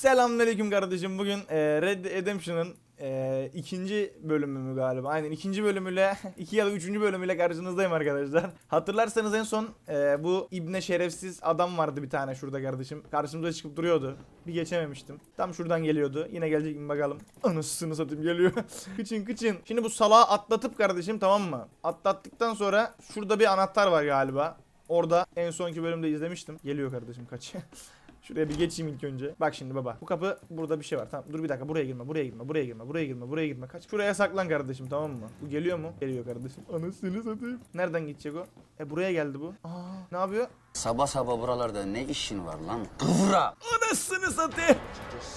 Selamünaleyküm kardeşim. Bugün e, Red Redemption'ın e, ikinci bölümü mü galiba? Aynen ikinci bölümüyle, iki ya da üçüncü bölümüyle karşınızdayım arkadaşlar. Hatırlarsanız en son e, bu İbne şerefsiz adam vardı bir tane şurada kardeşim. Karşımıza çıkıp duruyordu. Bir geçememiştim. Tam şuradan geliyordu. Yine gelecek mi bakalım. Anasını satayım geliyor. kıçın kıçın. Şimdi bu salağı atlatıp kardeşim tamam mı? Atlattıktan sonra şurada bir anahtar var galiba. Orada en sonki bölümde izlemiştim. Geliyor kardeşim kaç. Şuraya bir geçeyim ilk önce. Bak şimdi baba. Bu kapı burada bir şey var. Tamam dur bir dakika buraya girme. Buraya girme. Buraya girme. Buraya girme. Buraya girme. Kaç. Şuraya saklan kardeşim tamam mı? Bu geliyor mu? Geliyor kardeşim. Anasını satayım. Nereden gidecek o? E buraya geldi bu. Aa ne yapıyor? Sabah sabah buralarda ne işin var lan? Kıvra! Anasını satayım.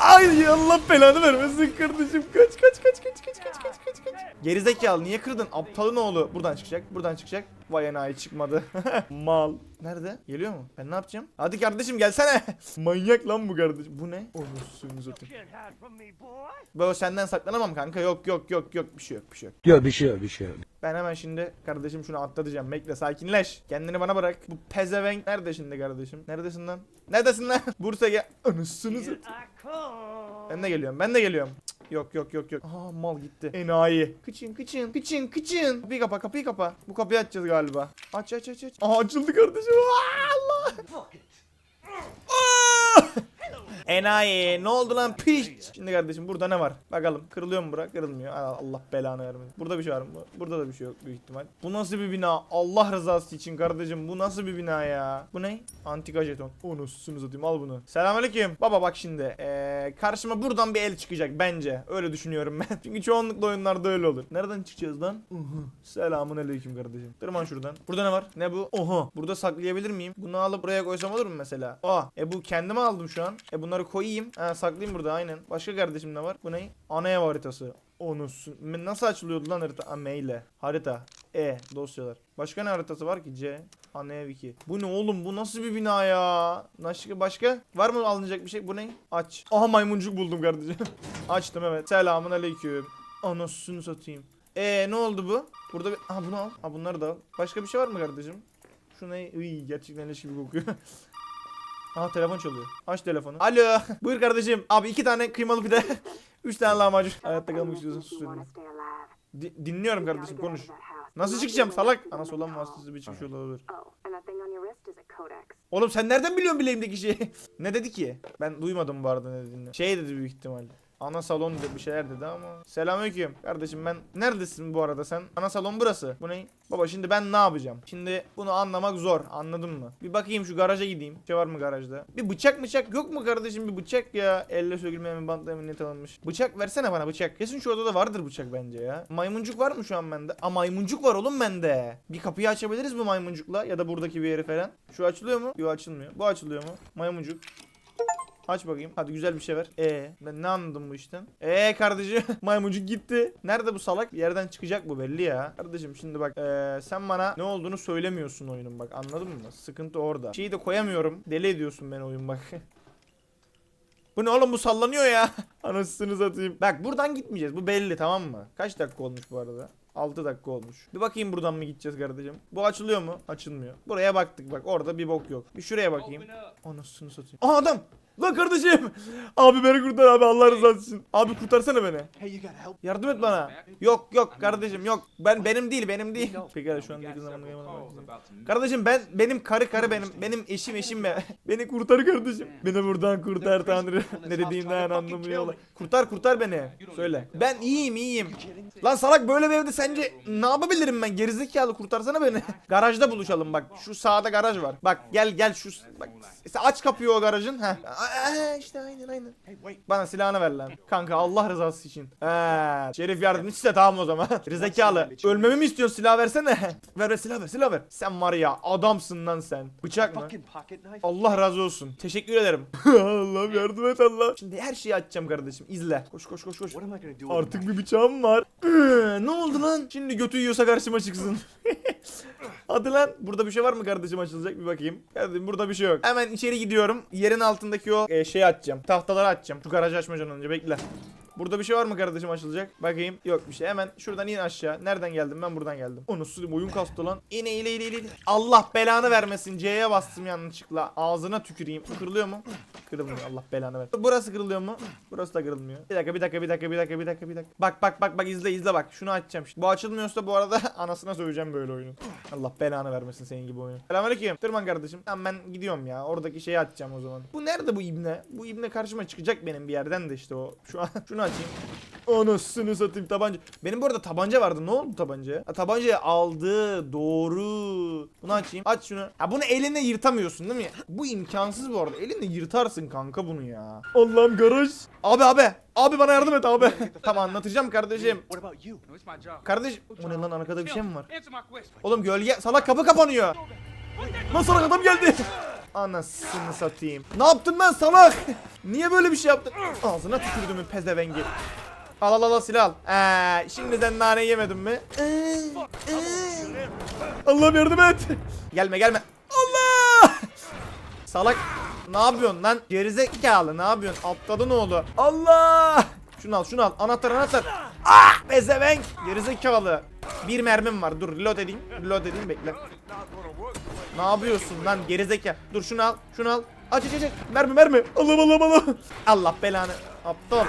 Ay Allah belanı vermesin kardeşim. Kaç kaç kaç kaç kaç kaç kaç kaç kaç. Gerizekalı niye kırdın? Aptalın oğlu. Buradan çıkacak. Buradan çıkacak. Vay enayi çıkmadı. Mal. Nerede? Geliyor mu? Ben ne yapacağım? Hadi kardeşim gelsene. Manyak lan bu kardeşim. Bu ne? Me, boy. Böyle senden saklanamam kanka. Yok yok yok yok. Bir şey yok bir şey yok. Yok bir şey yok bir şey yok. Ben hemen şimdi kardeşim şunu atlatacağım. Bekle sakinleş. Kendini bana bırak. Bu pezevenk nerede şimdi kardeşim? Neredesin lan? Neredesin lan? Bursa gel. Anasını. Ben de geliyorum. Ben de geliyorum. Yok yok yok yok. Aa mal gitti. Enayi. Kıçın kıçın kıçın kıçın. Kapıyı kapa kapıyı kapa. Bu kapıyı açacağız galiba. Aç aç aç aç. Aa açıldı kardeşim. Aa, Allah. Aa! Enayi ne oldu lan piç. Şimdi kardeşim burada ne var? Bakalım kırılıyor mu bura? Kırılmıyor. Aa, Allah belanı vermesin. Burada bir şey var mı? Burada da bir şey yok büyük ihtimal. Bu nasıl bir bina? Allah rızası için kardeşim bu nasıl bir bina ya? Bu ne? Antika jeton. Onu süsünü satayım al bunu. Selamünaleyküm. Baba bak şimdi. Ee, karşıma buradan bir el çıkacak bence. Öyle düşünüyorum ben. Çünkü çoğunlukla oyunlarda öyle olur. Nereden çıkacağız lan? Selamun aleyküm kardeşim. Tırman şuradan. Burada ne var? Ne bu? Oha. Burada saklayabilir miyim? Bunu alıp buraya koysam olur mu mesela? Aa. E bu kendime aldım şu an. E bunları koyayım. Ha saklayayım burada aynen. Başka kardeşim ne var? Bu ne? Ana ev haritası. Onu nasıl açılıyordu lan harita? Ha maille. Harita. E dosyalar. Başka ne haritası var ki? C. Ana ev 2. Bu ne oğlum? Bu nasıl bir bina ya? Başka başka? Var mı alınacak bir şey? Bu ne? Aç. Aha maymuncuk buldum kardeşim. Açtım evet. Selamun aleyküm. Anasını satayım. E ne oldu bu? Burada bir... Aha bunu al. Ha bunları da al. Başka bir şey var mı kardeşim? Şu ne? Iy, gerçekten leş gibi kokuyor. Aha telefon çalıyor. Aç telefonu. Alo. Buyur kardeşim. Abi iki tane kıymalı pide. Üç tane lahmacun. Hayatta kalmak istiyorsan sus dedim. Di- dinliyorum kardeşim konuş. Nasıl çıkacağım salak? Anası olan vasıtasız bir çıkış yolu olabilir. Oh. Oğlum sen nereden biliyorsun bileğimdeki şeyi? ne dedi ki? Ben duymadım bu arada ne dediğini. Şey dedi büyük ihtimalle. Ana salon bir şeyler dedi ama. Selamünaleyküm. Kardeşim ben neredesin bu arada sen? Ana salon burası. Bu ne? Baba şimdi ben ne yapacağım? Şimdi bunu anlamak zor. Anladın mı? Bir bakayım şu garaja gideyim. Şey var mı garajda? Bir bıçak bıçak yok mu kardeşim bir bıçak ya? Elle sökülmeyen bir bantla emniyet alınmış. Bıçak versene bana bıçak. Kesin şu odada vardır bıçak bence ya. Maymuncuk var mı şu an bende? Aa maymuncuk var oğlum bende. Bir kapıyı açabiliriz mi maymuncukla? Ya da buradaki bir yeri falan. Şu açılıyor mu? Yok açılmıyor. Bu açılıyor mu? Maymuncuk. Aç bakayım. Hadi güzel bir şey ver. E ben ne anladım bu işten? E kardeşim maymuncuk gitti. Nerede bu salak? Bir yerden çıkacak bu belli ya. Kardeşim şimdi bak ee, sen bana ne olduğunu söylemiyorsun oyunun bak anladın mı? Sıkıntı orada. Şeyi de koyamıyorum. Deli ediyorsun beni oyun bak. Bu ne oğlum bu sallanıyor ya. Anasını satayım. Bak buradan gitmeyeceğiz. Bu belli tamam mı? Kaç dakika olmuş bu arada? 6 dakika olmuş. Bir bakayım buradan mı gideceğiz kardeşim? Bu açılıyor mu? Açılmıyor. Buraya baktık bak orada bir bok yok. Bir şuraya bakayım. Anasını satayım. Aa adam! Lan kardeşim! Abi beni kurtar abi Allah rızası için. Abi kurtarsana beni. Yardım et bana. Yok yok kardeşim yok. Ben benim değil benim değil. Pekala şu an yakın zamanda gelmem Kardeşim ben benim karı karı benim benim eşim eşim be. Beni kurtar kardeşim. Beni buradan kurtar Tanrı. ne dediğimden anlamıyorlar. Kurtar kurtar beni. Söyle. Ben iyiyim iyiyim. Lan salak böyle bir evde sence ne yapabilirim ben? Gerizekalı kurtarsana beni. Garajda buluşalım bak. Şu sağda garaj var. Bak gel gel şu bak. Aç kapıyı o garajın. Heh. Aa, işte aynen aynen. Bana silahını ver lan. Kanka Allah rızası için. He. Şerif yardımcısı da tamam o zaman. Gerizekalı. Ölmemi mi istiyorsun? Silah versene. ver ver silah ver silah ver. Sen var ya adamsın lan sen. Bıçak mı? Allah razı olsun. Teşekkür ederim. Allah'ım yardım et Allah. Şimdi her şeyi açacağım kardeşim. İzle. Koş koş koş koş. Artık bir bıçağım var. Ne oldu lan? Şimdi götü yiyorsa karşıma çıksın. Hadi lan. Burada bir şey var mı kardeşim açılacak bir bakayım. Kardeşim burada bir şey yok. Hemen içeri gidiyorum. Yerin altındaki o e, şeyi açacağım. Tahtaları açacağım. Şu garajı açmadan önce bekle. Burada bir şey var mı kardeşim açılacak? Bakayım. Yok bir şey. Hemen şuradan in aşağı. Nereden geldim? Ben buradan geldim. Onu sürüm oyun kastı lan. İn in in in in. Allah belanı vermesin. C'ye bastım yanlışlıkla. Ağzına tüküreyim. Kırılıyor mu? Kırılmıyor. Allah belanı ver. Burası kırılıyor mu? Burası da kırılmıyor. Bir dakika bir dakika bir dakika bir dakika bir dakika bir dakika. Bak bak bak bak izle izle bak. Şunu açacağım. Şimdi. Bu açılmıyorsa bu arada anasına söyleyeceğim böyle oyunu. Allah belanı vermesin senin gibi oyunu. Selamünaleyküm. Tırman kardeşim. Tamam ben gidiyorum ya. Oradaki şeyi açacağım o zaman. Bu nerede bu ibne? Bu ibne karşıma çıkacak benim bir yerden de işte o. Şu an şunu açayım. Anasını satayım tabanca. Benim bu arada tabanca vardı. Ne oldu tabancaya? Ha, tabancayı aldı. Doğru. Bunu açayım. Aç şunu. Ha bunu eline yırtamıyorsun değil mi? Bu imkansız bu arada. Elinle yırtarsın kanka bunu ya. Allah'ım garaj. Abi abi. Abi bana yardım et abi. tamam anlatacağım kardeşim. Kardeş. O ne lan arkada bir şey mi var? Oğlum gölge salak kapı kapanıyor. Lan salak adam geldi. Anasını satayım. Ne yaptın lan salak? Niye böyle bir şey yaptın? Ağzına tükürdümün pezevengi. Al al al silah al. Ee, şimdi sen nane yemedin mi? Ee, ee. Allah'ım yardım et. Gelme gelme. Allah! Salak. Ne yapıyorsun lan? Gerizekalı ne yapıyorsun? Atladı ne oldu? Allah! Şunu al şunu al. Anahtar anahtar. Ah! Pezevenk. Gerizekalı. Bir mermim var. Dur reload edeyim. Reload edeyim bekle. Ne yapıyorsun lan gerizekalı? Dur şunu al. Şunu al. Aç aç aç. Mermi mermi. Allah Allah Allah. Allah belanı. Aptal.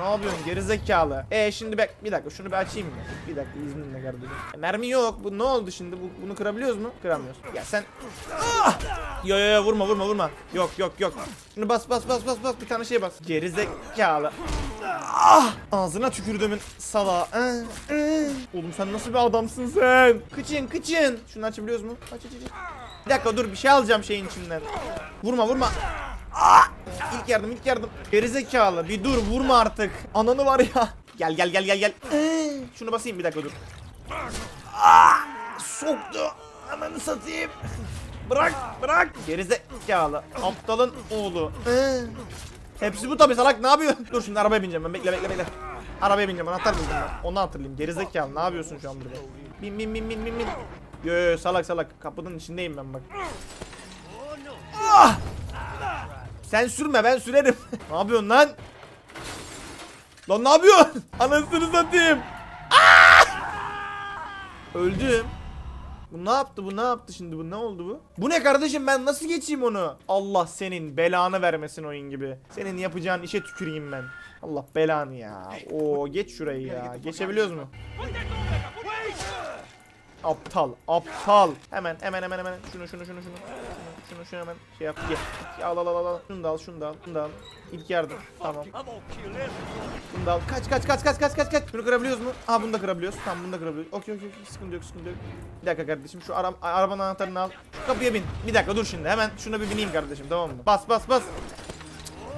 Ne yapıyorsun gerizekalı? E şimdi bek bir dakika şunu bir açayım mı? Bir dakika izninle kardeşim. E, mermi yok. Bu ne oldu şimdi? Bu, bunu kırabiliyoruz mu? Kıramıyoruz. Ya sen Ah! Yo yo yo vurma vurma vurma. Yok yok yok. Şunu bas bas bas bas bas bir tane şey bas. Gerizekalı. Ah! Ağzına tükürdümün sala. Oğlum sen nasıl bir adamsın sen? Kıçın kıçın. Şunu açabiliyoruz mu? Aç aç aç. Bir dakika dur bir şey alacağım şeyin içinden. Vurma vurma. Ah! İlk yardım ilk yardım. Gerizekalı bir dur vurma artık. Ananı var ya. Gel gel gel gel gel. Şunu basayım bir dakika dur. Ah! Soktu. Ananı satayım. Bırak bırak. Gerizekalı. Aptalın oğlu. Hepsi bu tabi salak ne yapıyorsun? Dur şimdi arabaya bineceğim ben bekle bekle bekle. Arabaya bineceğim anahtar buldum ben. Onu hatırlayayım. Gerizekalı ne yapıyorsun şu an burada? Bin bin bin bin bin bin. Yo yo salak salak kapının içindeyim ben bak. Ah! Sen sürme ben sürerim. ne yapıyorsun lan? Lan ne yapıyorsun? Anasını satayım. Ah! Öldüm. Bu ne yaptı bu ne yaptı şimdi bu ne oldu bu? Bu ne kardeşim ben nasıl geçeyim onu? Allah senin belanı vermesin oyun gibi. Senin yapacağın işe tüküreyim ben. Allah belanı ya. Oo geç şurayı ya. Geçebiliyoruz mu? Aptal, aptal. Hemen, hemen, hemen, hemen. Şunu, şunu, şunu, şunu. Şunu, şunu, hemen şey yap. Ye. Al, al, al, al. Şunu da al, şunu da al, şunu da al. İlk yardım. Tamam. Bunu da al. Kaç, kaç, kaç, kaç, kaç, kaç, kaç. Şunu kırabiliyoruz mu? Aa bunu da kırabiliyoruz. Tamam bunu da kırabiliyoruz. Okey, okey, okey. Sıkıntı yok, sıkıntı yok. Bir dakika kardeşim. Şu ara arabanın anahtarını al. Kapıya bin. Bir dakika dur şimdi. Hemen şuna bir bineyim kardeşim tamam mı? Bas, bas, bas.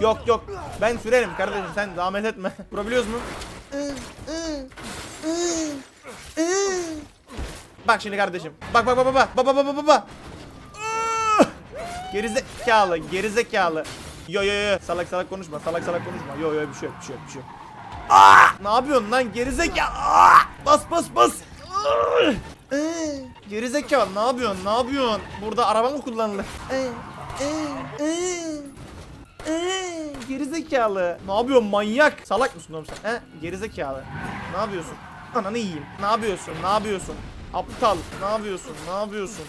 Yok, yok. Ben sürerim kardeşim. Sen zahmet etme. Vurabiliyoruz mu? Bak şimdi kardeşim. Bak bak bak bak bak bak bak bak bak! Gerizekalı, gerizekalı. Yo yo yo salak salak konuşma, salak salak konuşma. Yo yo bir şey yok, bir şey yok, bir şey yok. Ah! Ne yapıyorsun lan gerizekalı? Ah! Bas bas bas. Ee, Gerizekalı ne yapıyorsun? Ne yapıyorsun? Burada araba mı kullanılır? Ee, ee, ee. Ee, gerizekalı. Ne yapıyorsun manyak? Salak mısın oğlum sen? He? Gerizekalı. Ne yapıyorsun? Ananı yiyeyim. Ne yapıyorsun? Ne yapıyorsun? Aptal. Ne yapıyorsun? Ne yapıyorsun?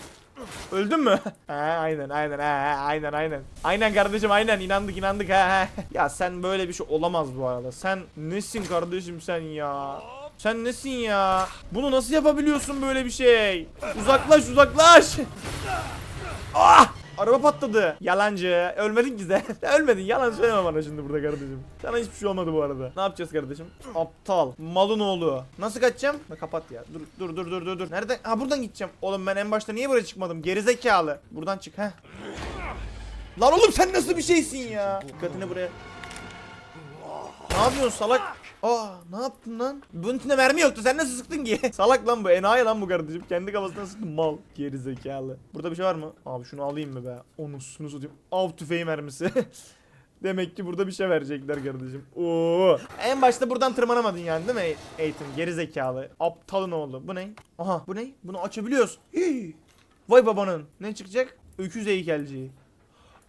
Öldün mü? he aynen aynen he, he, aynen aynen. Aynen kardeşim aynen inandık inandık he he. Ya sen böyle bir şey olamaz bu arada. Sen nesin kardeşim sen ya? Sen nesin ya? Bunu nasıl yapabiliyorsun böyle bir şey? Uzaklaş uzaklaş. Ah! Araba patladı. Yalancı. Ölmedin ki sen. Ölmedin. Yalan söyleme bana şimdi burada kardeşim. Sana hiçbir şey olmadı bu arada. Ne yapacağız kardeşim? Aptal. Malın oğlu. Nasıl kaçacağım? Ha, kapat ya. Dur dur dur dur dur dur. Nereden? Ha buradan gideceğim. Oğlum ben en başta niye buraya çıkmadım? Gerizekalı. Buradan çık ha. Lan oğlum sen nasıl bir şeysin ya? Dikkatini buraya. Ne yapıyorsun salak? Aa ne yaptın lan? Bunun içinde mermi yoktu sen nasıl sıktın ki? Salak lan bu enayi lan bu kardeşim. Kendi kafasına sıktı mal. Geri zekalı. Burada bir şey var mı? Abi şunu alayım mı be? Onu sunu satayım. Av tüfeği mermisi. Demek ki burada bir şey verecekler kardeşim. Oo. En başta buradan tırmanamadın yani değil mi eğitim? Geri zekalı. Aptalın oğlu. Bu ne? Aha bu ne? Bunu açabiliyoruz. Hii. Vay babanın. Ne çıkacak? Öküz heykelci.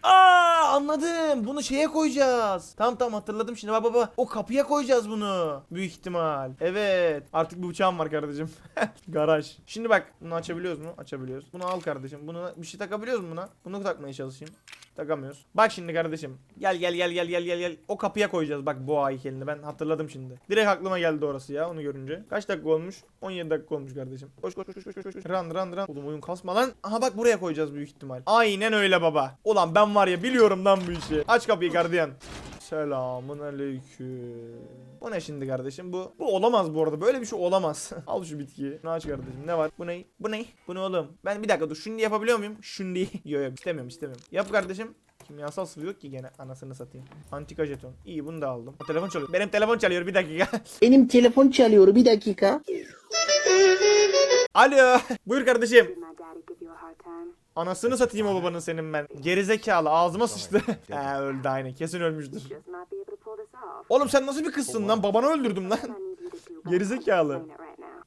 Aa anladım. Bunu şeye koyacağız. Tamam tamam hatırladım şimdi. Baba baba. O kapıya koyacağız bunu. Büyük ihtimal. Evet. Artık bir uçağım var kardeşim. Garaj. Şimdi bak bunu açabiliyoruz mu? Açabiliyoruz. Bunu al kardeşim. Bunu bir şey takabiliyoruz mu buna? Bunu takmaya çalışayım. Takamıyoruz. Bak şimdi kardeşim. Gel gel gel gel gel gel gel. O kapıya koyacağız bak boğa heykelini. Ben hatırladım şimdi. Direkt aklıma geldi orası ya onu görünce. Kaç dakika olmuş? 17 dakika olmuş kardeşim. Koş koş koş koş koş koş. Run run run. Oğlum oyun kasma lan. Aha bak buraya koyacağız büyük ihtimal. Aynen öyle baba. Ulan ben var ya biliyorum lan bu işi. Aç kapıyı gardiyan. Selamun aleyküm. Bu ne şimdi kardeşim? Bu bu olamaz bu arada. Böyle bir şey olamaz. Al şu bitkiyi. Ne aç kardeşim? Ne var? Bu ne? Bu ne? Bu ne oğlum? Ben bir dakika dur. Şunu yapabiliyor muyum? Şunu. Yok yok istemiyorum istemiyorum. Yap kardeşim. Kimyasal sıvı yok ki gene anasını satayım. Antika jeton. İyi bunu da aldım. O telefon çalıyor. Benim telefon çalıyor bir dakika. Benim telefon çalıyor bir dakika. Alo. Buyur kardeşim. Anasını satayım o babanın senin ben. Gerizekalı ağzıma sıçtı. He öldü aynen. Kesin ölmüştür. Oğlum sen nasıl bir kızsın lan? Babanı öldürdüm lan. Gerizekalı.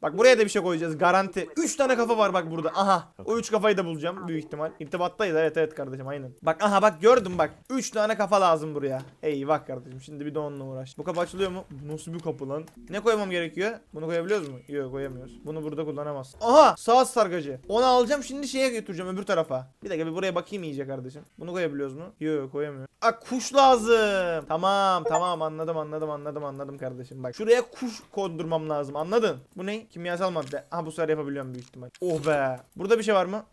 Bak buraya da bir şey koyacağız garanti. 3 tane kafa var bak burada. Aha. O 3 kafayı da bulacağım büyük ihtimal. İrtibattayız evet evet kardeşim aynen. Bak aha bak gördüm bak. 3 tane kafa lazım buraya. Eyvah kardeşim şimdi bir de onunla uğraş. Bu kapı açılıyor mu? Nasıl bir kapı lan? Ne koymam gerekiyor? Bunu koyabiliyoruz mu? Yok koyamıyoruz. Bunu burada kullanamaz. Aha saat sargacı. Onu alacağım şimdi şeye götüreceğim öbür tarafa. Bir dakika bir buraya bakayım iyice kardeşim. Bunu koyabiliyoruz mu? Yok koyamıyoruz. Aa kuş lazım. Tamam tamam anladım anladım anladım anladım kardeşim. Bak şuraya kuş kondurmam lazım anladın? Bu ne? Kimyasal madde. Aha bu sefer yapabiliyorum büyük ihtimal. Oh be. Burada bir şey var mı?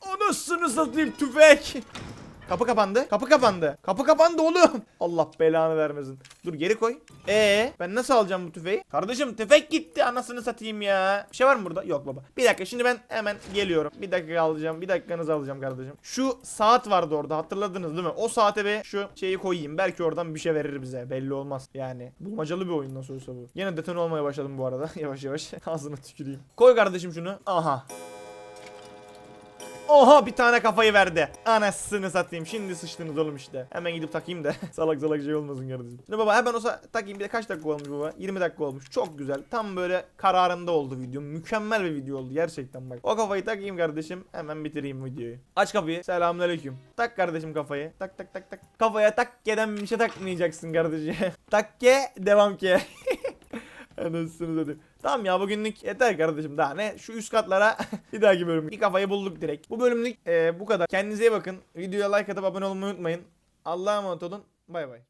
Anasını satayım tüfek. Kapı kapandı. Kapı kapandı. Kapı kapandı oğlum. Allah belanı vermesin. Dur geri koy. Ee, ben nasıl alacağım bu tüfeği? Kardeşim tüfek gitti anasını satayım ya. Bir şey var mı burada? Yok baba. Bir dakika şimdi ben hemen geliyorum. Bir dakika alacağım. Bir dakikanızı alacağım kardeşim. Şu saat vardı orada hatırladınız değil mi? O saate bir şu şeyi koyayım. Belki oradan bir şey verir bize. Belli olmaz. Yani bulmacalı bir oyun nasıl bu. Yine detone olmaya başladım bu arada. yavaş yavaş. Ağzına tüküreyim. Koy kardeşim şunu. Aha. Oha bir tane kafayı verdi. Anasını satayım. Şimdi sıçtınız oğlum işte. Hemen gidip takayım da. salak salak şey olmasın kardeşim. Şimdi baba hemen olsa takayım bir de kaç dakika olmuş baba? 20 dakika olmuş. Çok güzel. Tam böyle kararında oldu video. Mükemmel bir video oldu gerçekten bak. O kafayı takayım kardeşim. Hemen bitireyim videoyu. Aç kapıyı. Selamünaleyküm. Tak kardeşim kafayı. Tak tak tak tak. Kafaya tak geden bir şey takmayacaksın kardeşim. tak ke devam ke. Anasını satayım. Tamam ya bugünlük yeter kardeşim daha ne şu üst katlara bir dahaki bölüm bir kafayı bulduk direkt. Bu bölümlük e, bu kadar. Kendinize iyi bakın. Videoya like atıp abone olmayı unutmayın. Allah'a emanet olun. Bay bay.